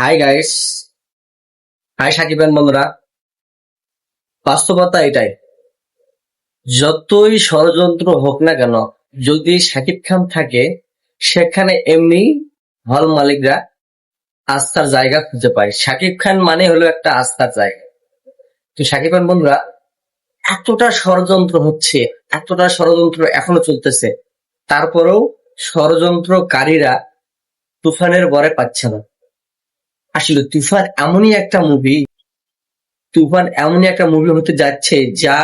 Hi guys hi Sakib Khan বন্ধুরা। বাস্তবতা এটাই। যতই ষড়যন্ত্র হোক না কেন, যদি সাকিব খান থাকে, সেখানে এমনি হল মালিকরা আস্থার জায়গা খুঁজে পায়। সাকিব খান মানে হলো একটা আস্থার জায়গা। তো সাকিব খান বন্ধুরা, এতটা ষড়যন্ত্র হচ্ছে, এতটা ষড়যন্ত্র এখনও চলতেছে, তারপরেও ষড়যন্ত্রকারীরা তুফানের বরে পাচ্ছে না। আসলে। তুফান এমনই একটা মুভি তুফান এমনই একটা মুভি হতে যাচ্ছে যা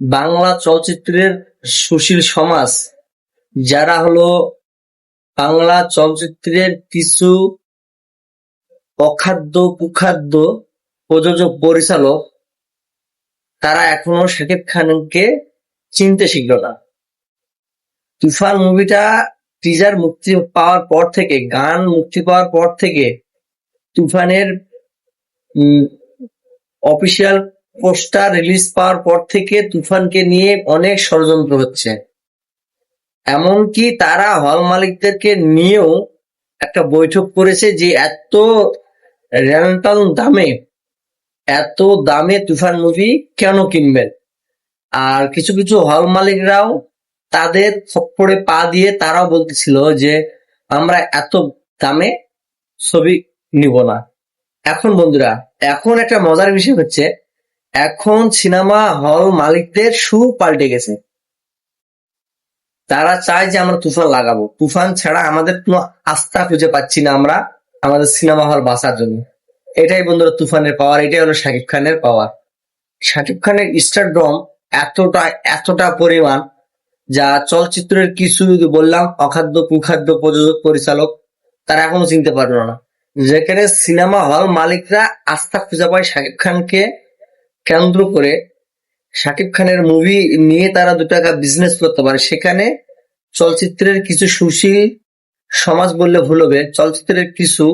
বাংলা চলচ্চিত্রের সুশীল সমাজ, যারা হলো বাংলা চলচ্চিত্রের কিছু অখাদ্য কুখাদ্য প্রযোজক পরিচালক, তারা এখনও শাকিব খানকে চিনতে শিখল না। তুফান মুভিটা টিজার মুক্তি পাওয়ার পর থেকে, গান মুক্তি পাওয়ার পর থেকে তুফানের অফিসিয়াল পোস্টার রিলিজ পাওয়ার পর থেকে তুফানকে নিয়ে অনেক ষড়যন্ত্র হচ্ছে। এমনকি তারা হল মালিকদেরকে নিয়েও একটা বৈঠক করেছে যে এত রেন্টাল দামে, এত দামে তুফান মুভি কেন কিনবেন? আর কিছু কিছু হল মালিকরাও তাদের থপ্পড়ে পা দিয়ে তারাও বলতেছিল যে, আমরা এত দামে ছবি নিব না। এখন বন্ধুরা, এখন একটা মজার বিষয় হচ্ছে, এখন সিনেমা হল মালিকদের সুর পাল্টে গেছে। তারা চায় যে আমরা তুফান লাগাবো। তুফান ছাড়া আমাদের কোনো আস্থা খুঁজে পাচ্ছি না আমরা, আমাদের সিনেমা হল বাঁচার জন্য। এটাই বন্ধুরা তুফানের পাওয়ার, এটাই হলো শাকিব খানের পাওয়ার। শাকিব খানের স্টারড্রম এতটা এতটা পরিমাণ, যা চলচ্চিত্রের কিছু যদি বললাম, অখাদ্য, কুখাদ্য প্রযোজক, পরিচালক, তারা এখনও চিনতে পারল না। যেখানে সিনেমা হল মালিকরা আস্থা খুঁজে পায় শাকিব খানকে কেন্দ্র করে। শাকিব খানের মুভি নিয়ে তারা দু টাকা বিজনেস করতে পারে। সেখানে চলচ্চিত্রের কিছু সুশীল সমাজ বললে ভুল হবে। চলচ্চিত্রের কিছু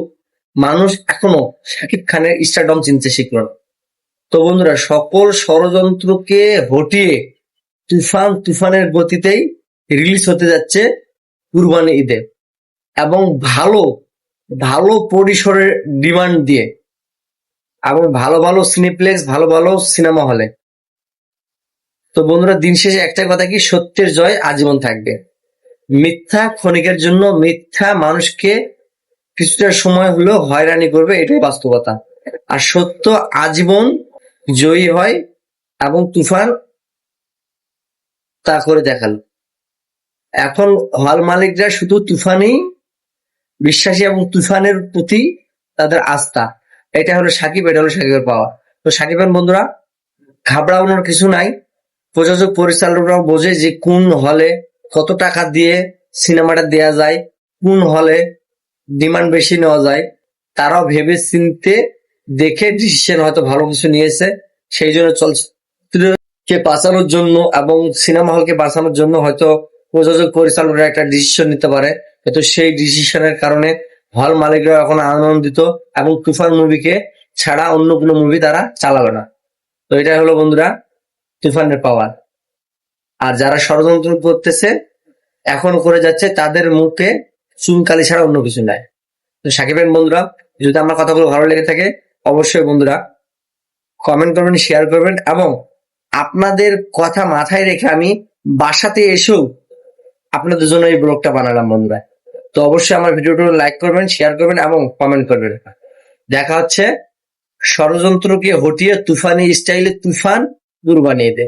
মানুষ এখনও শাকিব খানের স্টারডম চিনতে শিখল তো বন্ধুরা, সকল ষড়যন্ত্রকে হটিয়ে তুফান তুফানের গতিতেই রিলিজ হতে যাচ্ছে কুরবানি ঈদে। এবং ভালো ভালো পরিসরের ডিমান্ড দিয়ে। এবং ভালো ভালো সিনেপ্লেক্স ভালো ভালো সিনেমা হলে তো বন্ধুরা, দিন শেষে একটা কথা কি? সত্যের জয় আজীবন থাকবে। মিথ্যা ক্ষণিকের জন্য মিথ্যা মানুষকে কিছুটা সময় হলেও হয়রানি করবে, এটাই বাস্তবতা। আর সত্য আজীবন জয়ী হয় এবং তুফান তা করে দেখাল। এখন হল মালিকরা শুধু তুফানই বিশ্বাসী এবং তুফানের প্রতি তাদের আস্থা। এটা হলো সাকিব, এটা হলো সাকিবের পাওয়া। তো সাকিবের বন্ধুরা, ঘাবড়ানোর কিছু নাই। প্রযোজক, পরিচালকরাও বোঝে যে কোন হলে কত টাকা দিয়ে সিনেমাটা দেয়া যায়, কোন হলে ডিমান্ড বেশি নেওয়া যায়। তারাও ভেবে চিনতে দেখে ডিসিশন হয়তো ভালো কিছু নিয়েছে। সেই জন্য চলচ্চিত্রকে বাঁচানোর জন্য এবং সিনেমা হলকে বাঁচানোর জন্য হয়তো প্রযোজক, পরিচালকরা একটা ডিসিশন নিতে পারে। কিন্তু সেই ডিসিশনের কারণে হল মালিকরা এখন আনন্দিত এবং তুফান মুভিকে ছাড়া অন্য কোনো মুভি তারা চালাবে না। তো এটা হলো বন্ধুরা, তুফানের পাওয়ার। আর যারা ষড়যন্ত্র করতেছে, এখন করে যাচ্ছে, তাদের মুখে চুনকালি ছাড়া অন্য কিছু নাই। তো সাকিবের বন্ধুরা, যদি আমার কথাগুলো ভালো লেগে থাকে, অবশ্যই বন্ধুরা কমেন্ট করবেন শেয়ার করবেন এবং আপনাদের কথা মাথায় রেখে আমি বাসাতে এসেও আপনাদের জন্য এই ব্লগটা বানালাম বন্ধুরা। তো অবশ্যই আমার ভিডিওটা লাইক করবেন শেয়ার করবেন এবং কমেন্ট করবেন। দেখা হচ্ছে ষড়যন্ত্রকে হটিয়ে তুফানি স্টাইলে তুফান কুরবানি ঈদে